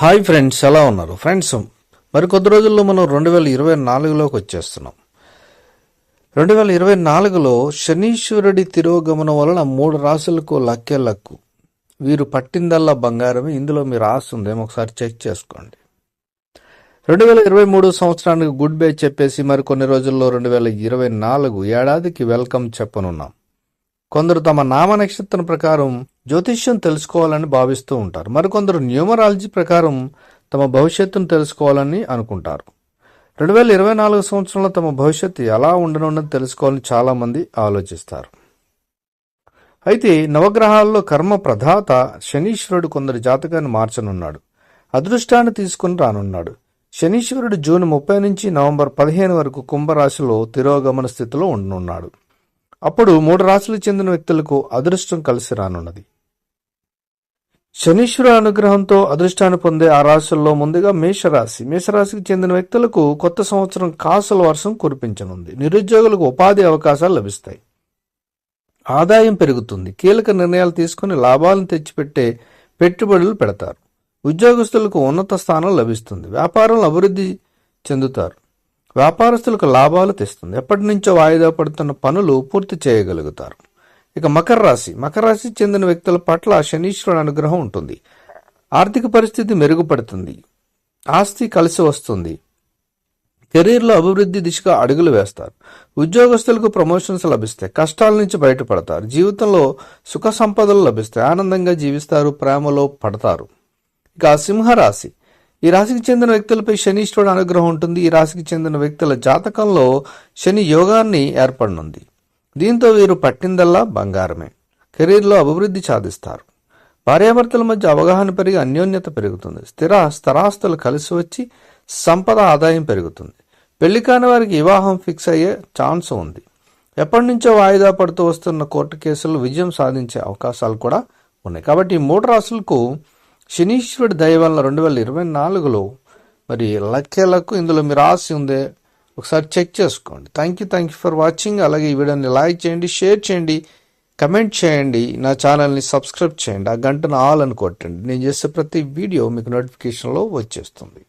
Hi friends ఎలా ఉన్నారు? Friends మరి కొద్ది రోజుల్లో మనం రెండు వేల ఇరవై నాలుగులోకి వచ్చేస్తున్నాం. రెండు వేల ఇరవై నాలుగులో శనీశ్వరుడి తిరోగమనం వలన మూడు రాసులకు లక్కే లక్కు. వీరు పట్టిందల్లా బంగారమే. ఇందులో మీ రాసి ఉందేమో ఒకసారి చెక్ చేసుకోండి. రెండు వేల ఇరవై మూడు సంవత్సరానికి గుడ్ బై చెప్పేసి మరి కొన్ని రోజుల్లో రెండు వేల ఇరవై నాలుగు ఏడాదికి వెల్కమ్ చెప్పనున్నాం. కొందరు తమ నామ నక్షత్రం ప్రకారం జ్యోతిష్యం తెలుసుకోవాలని భావిస్తూ ఉంటారు. మరికొందరు న్యూమరాలజీ ప్రకారం తమ భవిష్యత్తును తెలుసుకోవాలని అనుకుంటారు. రెండు వేల ఇరవై నాలుగు సంవత్సరంలో తమ భవిష్యత్తు ఎలా ఉండనున్నది తెలుసుకోవాలని చాలామంది ఆలోచిస్తారు. అయితే నవగ్రహాల్లో కర్మ ప్రధాత శనీశ్వరుడు కొందరి జాతకాన్ని మార్చనున్నాడు. అదృష్టాన్ని తీసుకుని రానున్నాడు. శనీశ్వరుడు జూన్ ముప్పై నుంచి నవంబర్ పదిహేను వరకు కుంభరాశిలో తిరోగమన స్థితిలో ఉండనున్నాడు. అప్పుడు మూడు రాశులకు చెందిన వ్యక్తులకు అదృష్టం కలిసి రానున్నది. శనీశ్వర అనుగ్రహంతో అదృష్టాన్ని పొందే ఆ రాశుల్లో ముందుగా మేషరాశి. మేషరాశికి చెందిన వ్యక్తులకు కొత్త సంవత్సరం కాసుల వర్షం కురిపించనుంది. నిరుద్యోగులకు ఉపాధి అవకాశాలు లభిస్తాయి. ఆదాయం పెరుగుతుంది. కీలక నిర్ణయాలు తీసుకుని లాభాలను తెచ్చిపెట్టే పెట్టుబడులు పెడతారు. ఉద్యోగస్తులకు ఉన్నత స్థానం లభిస్తుంది. వ్యాపారంలో అభివృద్ధి చెందుతారు. వ్యాపారస్తులకు లాభాలు తెస్తుంది. ఎప్పటి నుంచో వాయిదా పడుతున్న పనులు పూర్తి చేయగలుగుతారు. ఇక మకర రాశి. మకర రాశి చెందిన వ్యక్తుల పట్ల శనీశ్వరుడు అనుగ్రహం ఉంటుంది. ఆర్థిక పరిస్థితి మెరుగుపడుతుంది. ఆస్తి కలిసి వస్తుంది. కెరీర్లో అభివృద్ధి దిశగా అడుగులు వేస్తారు. ఉద్యోగస్తులకు ప్రమోషన్స్ లభిస్తాయి. కష్టాల నుంచి బయటపడతారు. జీవితంలో సుఖ సంపదలు లభిస్తాయి. ఆనందంగా జీవిస్తారు. ప్రేమలో పడతారు. ఇక సింహరాశి. ఈ రాశికి చెందిన వ్యక్తులపై శనీశ్వరుడు అనుగ్రహం ఉంటుంది. ఈ రాశికి చెందిన వ్యక్తుల జాతకంలో శని యోగాన్ని ఏర్పడనుంది. దీంతో వీరు పట్టిందల్లా బంగారమే. కెరీర్లో అభివృద్ధి సాధిస్తారు. భార్యాభర్తల మధ్య అవగాహన పెరిగి అన్యోన్యత పెరుగుతుంది. స్థిర స్థిరాస్తులు కలిసి వచ్చి సంపద ఆదాయం పెరుగుతుంది. పెళ్ళి కాని వారికి వివాహం ఫిక్స్ అయ్యే ఛాన్స్ ఉంది. ఎప్పటి నుంచో వాయిదా పడుతూ వస్తున్న కోర్టు కేసులు విజయం సాధించే అవకాశాలు కూడా ఉన్నాయి. కాబట్టి ఈ మూడు రాసులకు శనీశ్వరుడి దయ రెండు వేల ఇరవై నాలుగులో మరి లక్కేలకు ఇందులో మీరు రాసి ఉందే ఒకసారి చెక్ చేసుకోండి. Thank you thank you for watching అలాగే ఈ వీడియోని లైక్ చేయండి షేర్ చేయండి కమెంట్ చేయండి నా ఛానల్ని సబ్స్క్రైబ్ చేయండి ఆ గంటను ఆల్ అని కొట్టండి. నేను చేసే ప్రతి వీడియో మీకు నోటిఫికేషన్లో వచ్చేస్తుంది.